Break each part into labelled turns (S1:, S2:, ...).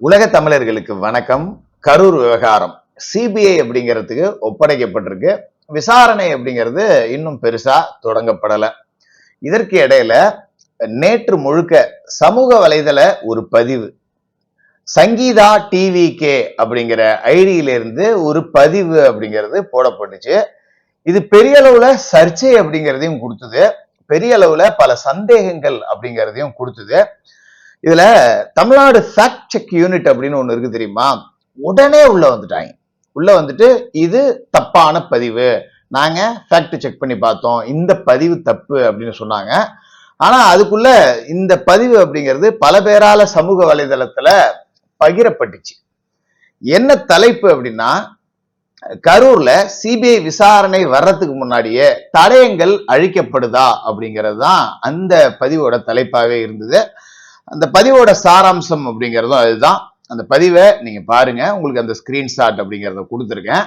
S1: உலக தமிழர்களுக்கு வணக்கம். கரூர் விவகாரம். சிபிஐ அப்படிங்கிறதுக்கு ஒப்படைக்கப்பட்டிருக்கு. விசாரணை அப்படிங்கிறது இன்னும் பெருசா தொடங்கப்படல. இதற்கு இடையில நேற்று முழுக்க சமூக வலைதள ஒரு பதிவு. சங்கீதா டிவி கே அப்படிங்கிற ஐடியில இருந்து ஒரு பதிவு அப்படிங்கிறது போடப்பட்டுச்சு. இது பெரிய அளவுல சர்ச்சை அப்படிங்கிறதையும் கொடுத்தது. பெரிய அளவுல பல சந்தேகங்கள் அப்படிங்கிறதையும் கொடுத்தது. இதுல தமிழ்நாடு ஃபேக்ட் செக் யூனிட் அப்படின்னு ஒன்று இருக்கு தெரியுமா? உடனே உள்ள வந்துட்டாங்க. உள்ள வந்துட்டு இது தப்பான பதிவு. நாங்க ஃபேக்ட் செக் பண்ணி பார்த்தோம். இந்த பதிவு தப்பு அப்படின்னு சொன்னாங்க. ஆனா அதுக்குள்ள இந்த பதிவு அப்படிங்கிறது பல பேரால சமூக வலைதளத்துல பகிரப்பட்டுச்சு. என்ன தலைப்பு அப்படின்னா கரூர்ல சிபிஐ விசாரணை வர்றதுக்கு முன்னாடியே தடயங்கள் அழிக்கப்படுதா அப்படிங்கிறது தான் அந்த பதிவோட தலைப்பாவே இருந்தது. அந்த பதிவோட சாராம்சம் அப்படிங்கிறதும் அதுதான். அந்த பதிவை நீங்க பாருங்க. உங்களுக்கு அந்த ஸ்கிரீன்ஷாட் அப்படிங்கிறத கொடுத்துருக்கேன்.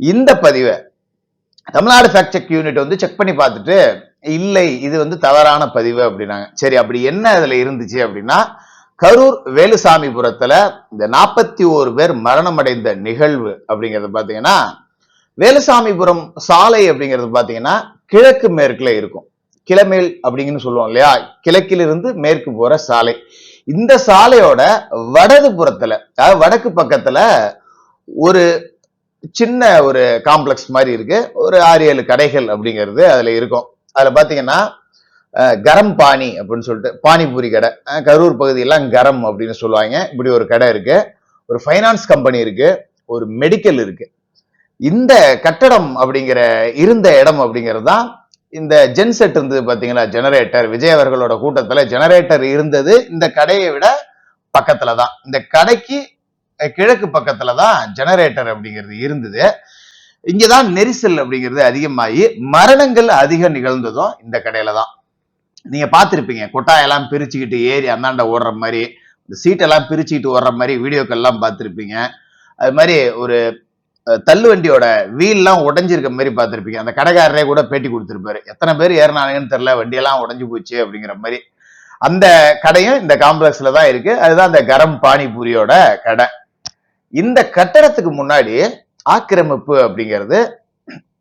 S1: இந்த பதிவை தமிழ்நாடு ஃபேக்ட் செக் யூனிட் வந்து செக் பண்ணி பார்த்துட்டு இல்லை இது வந்து தவறான பதிவு அப்படின்னாங்க. சரி அப்படி என்ன அதுல இருந்துச்சு அப்படின்னா கரூர் வேலுசாமிபுரத்துல இந்த நாற்பத்தி ஓரு பேர் மரணமடைந்த நிகழ்வு அப்படிங்கிறது பாத்தீங்கன்னா வேலுசாமிபுரம் சாலை அப்படிங்கிறது பாத்தீங்கன்னா கிழக்கு மேற்குல இருக்கும். கிளமேல் அப்படிங்கன்னு சொல்லுவோம் இல்லையா? கிழக்கிலிருந்து மேற்கு போற சாலை. இந்த சாலையோட வடது புறத்துல அதாவது வடக்கு பக்கத்துல ஒரு சின்ன ஒரு காம்ப்ளெக்ஸ் மாதிரி இருக்கு. ஒரு ஆறு ஏழு கடைகள் அப்படிங்கிறது அதுல இருக்கும். அதுல பாத்தீங்கன்னா கரம் பானி அப்படின்னு சொல்லிட்டு பானிபூரி கடை. கரூர் பகுதியெல்லாம் கரம் அப்படின்னு சொல்லுவாங்க. இப்படி ஒரு கடை இருக்கு. ஒரு ஃபைனான்ஸ் கம்பெனி இருக்கு. ஒரு மெடிக்கல் இருக்கு. இந்த கட்டடம் அப்படிங்கிற இருந்த இடம் அப்படிங்கிறது தான் இந்த ஜென்செட் இருந்தது பார்த்தீங்களா ஜெனரேட்டர் விஜய் அவர்களோட கூட்டத்தில் ஜெனரேட்டர் இருந்தது. இந்த கடையை விட பக்கத்தில் தான் இந்த கடைக்கு கிழக்கு பக்கத்தில் தான் ஜெனரேட்டர் அப்படிங்கிறது இருந்தது. இங்கே தான் நெரிசல் அப்படிங்கிறது அதிகமாகி மரணங்கள் அதிகம் நிகழ்ந்ததும் இந்த கடையில் தான் நீங்கள் பார்த்துருப்பீங்க கொட்டாயெல்லாம் பிரிச்சுக்கிட்டு ஏறி அந்தாண்ட ஓடுற மாதிரி இந்த சீட்டெல்லாம் பிரிச்சுக்கிட்டு ஓடுற மாதிரி வீடியோக்கள்லாம் பார்த்துருப்பீங்க. அது மாதிரி ஒரு அஹ், தள்ளுவண்டியோட வீல்லாம் உடஞ்சிருக்க மாதிரி பார்த்திருப்பீங்க. அந்த கடைக்காரரே கூட பேட்டி கொடுத்துருப்பாரு. எத்தனை பேர் ஏறினானுங்கன்னு தெரில வண்டியெல்லாம் உடஞ்சி போச்சு அப்படிங்கிற மாதிரி. அந்த கடையும் இந்த காம்ப்ளெக்ஸ்ல தான் இருக்கு. அதுதான் அந்த கரம் பானிபூரியோட கடை. இந்த கட்டடத்துக்கு முன்னாடி ஆக்கிரமிப்பு அப்படிங்கிறது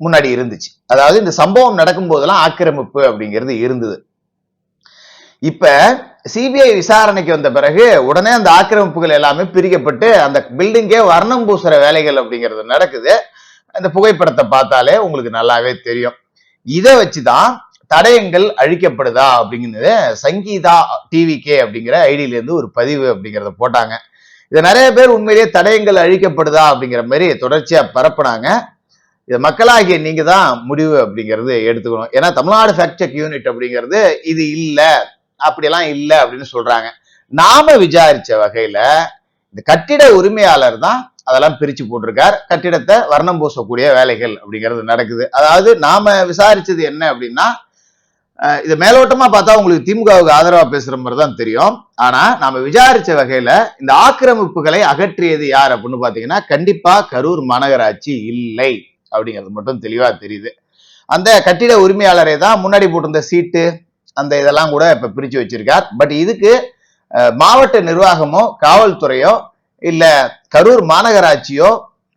S1: முன்னாடி இருந்துச்சு. அதாவது இந்த சம்பவம் நடக்கும் போதெல்லாம் ஆக்கிரமிப்பு அப்படிங்கிறது இருந்தது. இப்ப சிபிஐ விசாரணைக்கு வந்த பிறகு உடனே அந்த ஆக்கிரமிப்புகள் எல்லாமே பிரிக்கப்பட்டு அந்த பில்டிங்கே வர்ணம் பூசுற வேலைகள் அப்படிங்கிறது நடக்குது. அந்த புகைப்படத்தை பார்த்தாலே உங்களுக்கு நல்லாவே தெரியும். இதை வச்சுதான் தடயங்கள் அழிக்கப்படுதா அப்படிங்கிறது சங்கீதா டிவிகே அப்படிங்கிற ஐடியில இருந்து ஒரு பதிவு அப்படிங்கிறத போட்டாங்க. இதை நிறைய பேர் உண்மையிலேயே தடயங்கள் அழிக்கப்படுதா அப்படிங்கிற மாதிரி தொடர்ச்சியா பரப்புனாங்க. இது மக்களாகிய நீங்க தான் முடிவு அப்படிங்கிறது எடுத்துக்கணும். ஏன்னா தமிழ்நாடு ஃபேக்ட் செக் யூனிட் அப்படிங்கிறது இது இல்லை. அப்படியெல்லாம் இல்லை அப்படின்னு சொல்றாங்க. நாம விசாரிச்ச வகையில இந்த கட்டிட உரிமையாளர் தான் அதெல்லாம் பிரிச்சு போட்டிருக்கார். கட்டிடத்தை வர்ணம் பூசக்கூடிய வேலைகள் அப்படிங்கிறது நடக்குது. அதாவது நாம விசாரிச்சது என்ன அப்படின்னா இது மேலோட்டமா பார்த்தா உங்களுக்கு திமுகவுக்கு ஆதரவா பேசுற மாதிரி தான் தெரியும். ஆனா நாம விசாரிச்ச வகையில இந்த ஆக்கிரமிப்புகளை அகற்றியது யார் அப்படின்னு பாத்தீங்கன்னா கண்டிப்பா கரூர் மாநகராட்சி இல்லை அப்படிங்கிறது மட்டும் தெளிவா தெரியுது. அந்த கட்டிட உரிமையாளரை தான் முன்னாடி போட்டிருந்த சீட்டு அந்த இதெல்லாம் கூட இப்ப பிரிச்சு வச்சிருக்கார். பட் இதுக்கு மாவட்ட நிர்வாகமோ காவல்துறையோ இல்ல கரூர் மாநகராட்சியோ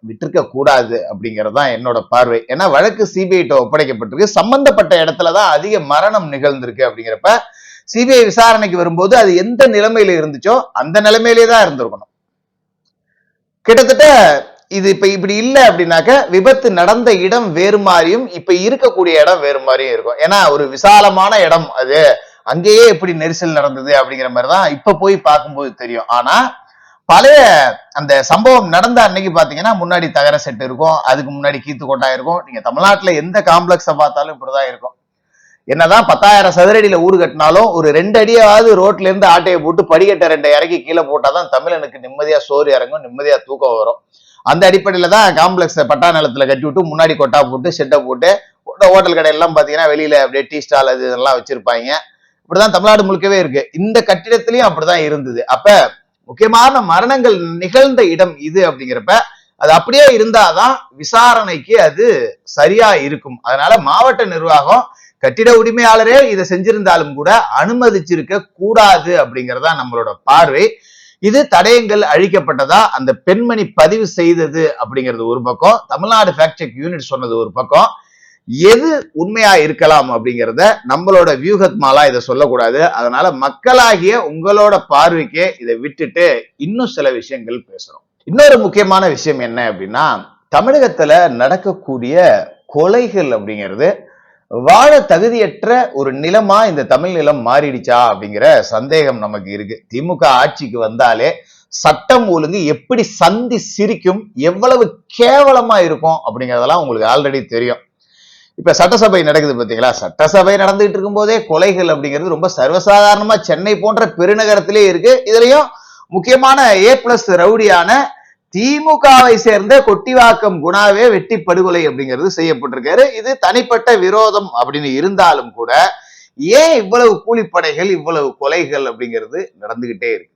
S1: விட்டிருக்க கூடாது அப்படிங்கிறது தான் என்னோட பார்வை. ஏன்னா வழக்கு சிபிஐட்ட ஒப்படைக்கப்பட்டிருக்கு. சம்பந்தப்பட்ட இடத்துல தான் அதிக மரணம் நிகழ்ந்திருக்கு அப்படிங்கிறப்ப சிபிஐ விசாரணைக்கு வரும்போது அது எந்த நிலைமையில இருந்துச்சோ அந்த நிலைமையிலே தான் இருந்திருக்கணும். கிட்டத்தட்ட இது இப்ப இப்படி இல்லை அப்படின்னாக்க விபத்து நடந்த இடம் வேறு மாதிரியும் இப்ப இருக்கக்கூடிய இடம் வேறு மாதிரியும் இருக்கும். ஏன்னா ஒரு விசாலமான இடம் அது. அங்கேயே எப்படி நெரிசல் நடந்தது அப்படிங்கிற மாதிரி தான் இப்ப போய் பார்க்கும்போது தெரியும். ஆனா பழைய அந்த சம்பவம் நடந்த அன்னைக்கு பாத்தீங்கன்னா முன்னாடி தகர செட் இருக்கும். அதுக்கு முன்னாடி கீத்து கொட்டா இருக்கும். நீங்க தமிழ்நாட்டுல எந்த காம்ப்ளெக்ஸை பார்த்தாலும் இப்படிதான் இருக்கும். என்னதான் பத்தாயிரம் சதுரடியில ஊர் கட்டினாலும் ஒரு ரெண்டு அடியாவது ரோட்ல இருந்து ஆட்டையை போட்டு படிக்கட்டை ரெண்டு இறக்கி கீழே போட்டாதான் தமிழனுக்கு நிம்மதியா சோறு இறங்கும் நிம்மதியா தூக்கம் வரும். அந்த அடிப்படையில தான் காம்ப்ளெக்ஸ் பட்டா நிலத்தில் கட்டி விட்டு முன்னாடி கொட்டா போட்டு ஷெட்டை போட்டு ஹோட்டல் கடையெல்லாம் பாத்தீங்கன்னா வெளியில அப்படியே டீ ஸ்டால் அது இதெல்லாம் வச்சிருப்பாங்க. இப்படிதான் தமிழ்நாடு முழுக்கவே இருக்கு. இந்த கட்டிடத்திலையும் அப்படிதான் இருந்தது. அப்ப முக்கியமான மரணங்கள் நிகழ்ந்த இடம் இது அப்படிங்கிறப்ப அது அப்படியே இருந்தாதான் விசாரணைக்கு அது சரியா இருக்கும். அதனால மாவட்ட நிர்வாகம் கட்டிட உரிமையாளரே இதை செஞ்சிருந்தாலும் கூட அனுமதிச்சிருக்க கூடாது அப்படிங்கறதா நம்மளோட பார்வை. இது தடயங்கள் அழிக்கப்பட்டதா? அந்த பெண்மணி பதிவு செய்தது அப்படிங்கிறது ஒரு பக்கம். தமிழ்நாடு ஃபேக்ட் செக் யூனிட் சொன்னது ஒரு பக்கம். எது உண்மையா இருக்கலாம் அப்படிங்கிறத நம்மளோட வியூகத்மாலா இதை சொல்லக்கூடாது. அதனால மக்களாகிய உங்களோட பார்வைக்கே இதை விட்டுட்டு இன்னும் சில விஷயங்கள் பேசுறோம். இன்னொரு முக்கியமான விஷயம் என்ன அப்படின்னா தமிழகத்துல நடக்கக்கூடிய கொலைகள் அப்படிங்கிறது வாழ தகுதியற்ற ஒரு நிலமா இந்த தமிழ் நிலம் மாறிடுச்சா அப்படிங்கிற சந்தேகம் நமக்கு இருக்கு. திமுக ஆட்சிக்கு வந்தாலே சட்டம் ஒழுங்கு எப்படி சந்தி சிரிக்கும் எவ்வளவு கேவலமா இருக்கும் அப்படிங்கிறதெல்லாம் உங்களுக்கு ஆல்ரெடி தெரியும். இப்ப சட்டசபை நடக்குது பாத்தீங்களா? சட்டசபை நடந்துகிட்டு இருக்கும் போதே கொலைகள் அப்படிங்கிறது ரொம்ப சர்வசாதாரணமா சென்னை போன்ற பெருநகரத்திலே இருக்கு. இதுலயும் முக்கியமான ஏ பிளஸ் ரவுடியான திமுகவை சேர்ந்த கொட்டிவாக்கம் குணாவே வெட்டி படுகொலை அப்படிங்கிறது செய்யப்பட்டிருக்காரு. இது தனிப்பட்ட விரோதம் அப்படின்னு இருந்தாலும் கூட ஏன் இவ்வளவு கூலிப்படைகள் இவ்வளவு கொலைகள் அப்படிங்கிறது நடந்துகிட்டே இருக்கு?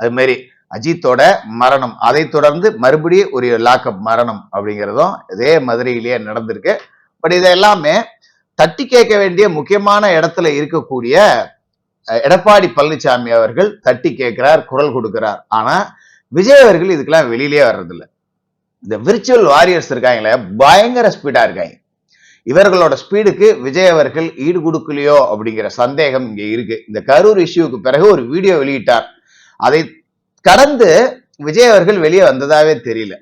S1: அது மாதிரி அஜித்தோட மரணம் அதை தொடர்ந்து மறுபடியும் ஒரு லாக்அப் மரணம் அப்படிங்கிறதும் இதே மதுரையிலேயே நடந்திருக்கு. பட் இது எல்லாமே தட்டி கேட்க வேண்டிய முக்கியமான இடத்துல இருக்கக்கூடிய எடப்பாடி பழனிசாமி அவர்கள் தட்டி கேட்கிறார் குரல் கொடுக்கிறார். ஆனா விஜய் அவர்கள் இதுக்கெல்லாம் வெளியிலே வர்றதில்ல. இந்த விர்ச்சுவல் வாரியர்ஸ் இருக்காங்களே பயங்கர ஸ்பீடா இருக்காங்க. இவர்களோட ஸ்பீடுக்கு விஜய் அவர்கள் ஈடு கொடுக்கலையோ அப்படிங்கிற சந்தேகம் இங்க இருக்கு. இந்த கரூர் இஷ்யூக்கு பிறகு ஒரு வீடியோ வெளியிட்டார். அதை கடந்து விஜய் அவர்கள் வெளியே வந்ததாவே தெரியல.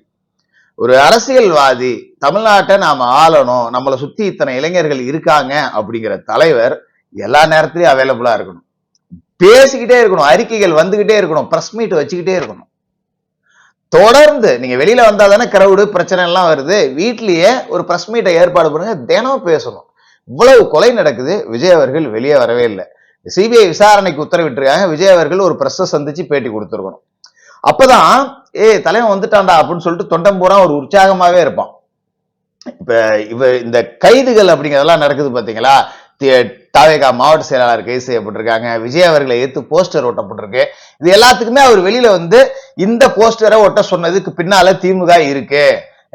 S1: ஒரு அரசியல்வாதி தமிழ்நாட்டை நாம ஆளணும் நம்மளை சுத்தி இத்தனை இளைஞர்கள் இருக்காங்க அப்படிங்கிற தலைவர் எல்லா நேரத்துலையும் அவைலபிளா இருக்கணும். பேசிக்கிட்டே இருக்கணும் அறிக்கைகள் வந்துகிட்டே இருக்கணும் ப்ரெஸ் மீட் வச்சுக்கிட்டே இருக்கணும். தொடர்ந்து நீங்க வெளியில வந்தா தானே கிரௌடு பிரச்சனை எல்லாம் வருது. வீட்லயே ஒரு பிரஸ் மீட்டை ஏற்பாடு பண்ணுங்க தினமும் பேசணும். இவ்வளவு கொலை நடக்குது விஜய் அவர்கள் வெளியே வரவே இல்லை. சிபிஐ விசாரணைக்கு உத்தரவிட்டிருக்காங்க விஜய் அவர்கள் ஒரு பிரஸ் சந்திச்சு பேட்டி கொடுத்துருக்கணும். அப்பதான் ஏ தலைவன் வந்துட்டான்டா அப்படின்னு சொல்லிட்டு தொண்டம் பூரா ஒரு உற்சாகமாவே இருப்பான். இப்ப இவ இந்த கைதுகள் அப்படிங்கிறதெல்லாம் நடக்குது பாத்தீங்களா? தாவேகா மாவட்ட செயலாளர் கைது செய்யப்பட்டிருக்காங்க. விஜய் அவர்களை எதிர்த்து போஸ்டர் ஒட்டப்பட்டிருக்கு. இது எல்லாத்துக்குமே அவர் வெளியில வந்து இந்த போஸ்டரை ஒட்ட சொன்னதுக்கு பின்னால திமுக இருக்கு.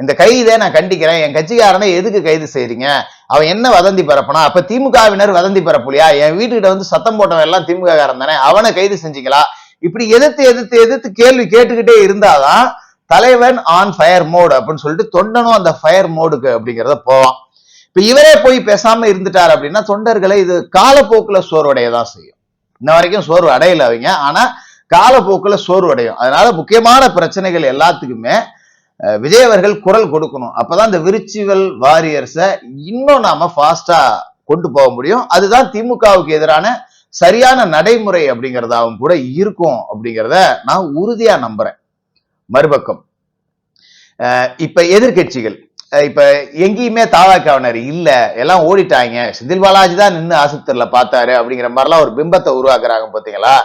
S1: இந்த கைதை நான் கண்டிக்கிறேன். என் கட்சிக்காரனை எதுக்கு கைது செய்றீங்க? அவன் என்ன வதந்தி பரப்புனா அப்ப திமுகவினர் வதந்தி பரப்புலையா? என் வீட்டுக்கிட்ட வந்து சத்தம் போட்டவன் எல்லாம் திமுக காரன் தானே? அவனை கைது செஞ்சீங்களா? இப்படி எதிர்த்து எதிர்த்து எதிர்த்து கேள்வி கேட்டுக்கிட்டே இருந்தாதான் தலைவன் ஆன் ஃபயர் மோடு அப்படின்னு சொல்லிட்டு தொண்டனும் அந்த ஃபயர் மோடுக்கு அப்படிங்கிறத போவான். இப்ப இவரே போய் பேசாம இருந்துட்டார் அப்படின்னா தொண்டர்களை இது காலப்போக்குல சோர்வடைய தான் செய்யும். இன்ன வரைக்கும் சோர்வு அடையல அவங்க. ஆனா காலப்போக்குல சோர்வு அடையும் அதனால முக்கியமான பிரச்சனைகள் எல்லாத்துக்குமே விஜய் அவர்கள் குரல் கொடுக்கணும். அப்பதான் இந்த விரிச்சுவல் வாரியர்ஸை இன்னும் நாம ஃபாஸ்டா கொண்டு போக முடியும். அதுதான் திமுகவுக்கு எதிரான சரியான நடைமுறை அப்படிங்கிறதாவும் கூட இருக்கும் அப்படிங்கிறத நான் உறுதியா நம்புறேன். மறுபக்கம். இப்ப எதிர்கட்சிகள். இப்ப எங்கேயுமே தாவாக்காவினர் இல்ல. எல்லாம் ஓடிட்டாங்க. செந்தில் பாலாஜி தான் நின்று ஆஸ்பத்திரியில் பார்த்தாரு அப்படிங்கிற மாதிரிலாம் ஒரு பிம்பத்தை உருவாக்குறாங்க பாத்தீங்களா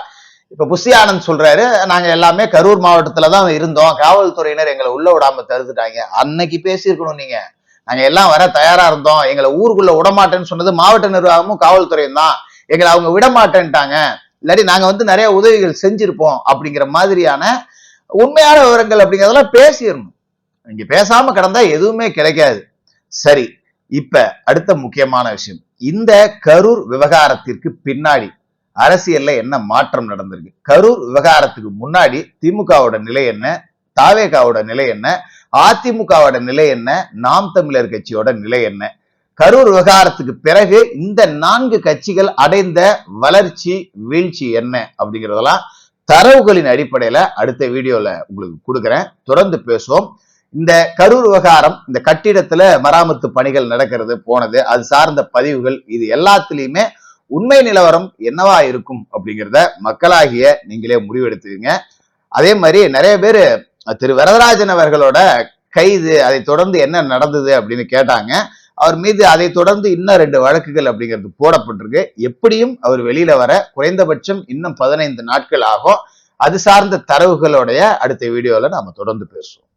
S1: இப்ப புஷி ஆனந்த் சொல்றாரு நாங்க எல்லாமே கரூர் மாவட்டத்தில் தான் இருந்தோம். காவல்துறையினர் எங்களை உள்ள விடாம தடுத்துட்டாங்க. அன்னைக்கு பேசியிருக்கணும் நீங்க. நாங்க எல்லாம் வர தயாரா இருந்தோம். எங்களை ஊருக்குள்ள விடமாட்டேன்னு சொன்னது மாவட்ட நிர்வாகமும் காவல்துறையும் தான். எங்களை அவங்க விட மாட்டேன்ட்டாங்க இல்லாட்டி நாங்க வந்து நிறைய உதவிகள் செஞ்சிருப்போம் அப்படிங்கிற மாதிரியான உண்மையான விவரங்கள் அப்படிங்கிறதெல்லாம் பேசிடணும் இங்க பேசாம கடந்தா எதுவுமே கிடைக்காது. சரி இப்ப அடுத்த முக்கியமான விஷயம். இந்த கரூர் விவகாரத்திற்கு பின்னாடி அரசியல்ல என்ன மாற்றம் நடந்திருக்கு? கரூர் விவகாரத்துக்கு முன்னாடி திமுகவோட நிலை என்ன? தாவேகாவோட நிலை என்ன? அதிமுகவோட நிலை என்ன? நாம் தமிழர் கட்சியோட நிலை என்ன? கரூர் விவகாரத்துக்கு பிறகு இந்த நான்கு கட்சிகள் அடைந்த வளர்ச்சி வீழ்ச்சி என்ன அப்படிங்கிறதெல்லாம் தரவுகளின் அடிப்படையில அடுத்த வீடியோல உங்களுக்கு கொடுக்குறேன். தொடர்ந்து பேசுவோம். இந்த கரூர் விவகாரம் இந்த கட்டிடத்துல மராமத்து பணிகள் நடக்கிறது போனது அது சார்ந்த பதிவுகள் இது எல்லாத்துலேயுமே உண்மை நிலவரம் என்னவா இருக்கும் அப்படிங்கிறத மக்களாகிய நீங்களே முடிவெடுத்துக்கீங்க. அதே மாதிரி நிறைய பேர் திரு வரதராஜன் அவர்களோட கைது அதை தொடர்ந்து என்ன நடந்தது அப்படின்னு கேட்டாங்க. அவர் மீது அதை தொடர்ந்து இன்னும் ரெண்டு வழக்குகள் அப்படிங்கிறது போடப்பட்டிருக்கு. எப்படியும் அவர் வெளியில வர குறைந்தபட்சம் இன்னும் பதினைந்து நாட்கள் ஆகும். அது சார்ந்த தரவுகளுடைய அடுத்த வீடியோவில் நாம தொடர்ந்து பேசுவோம்.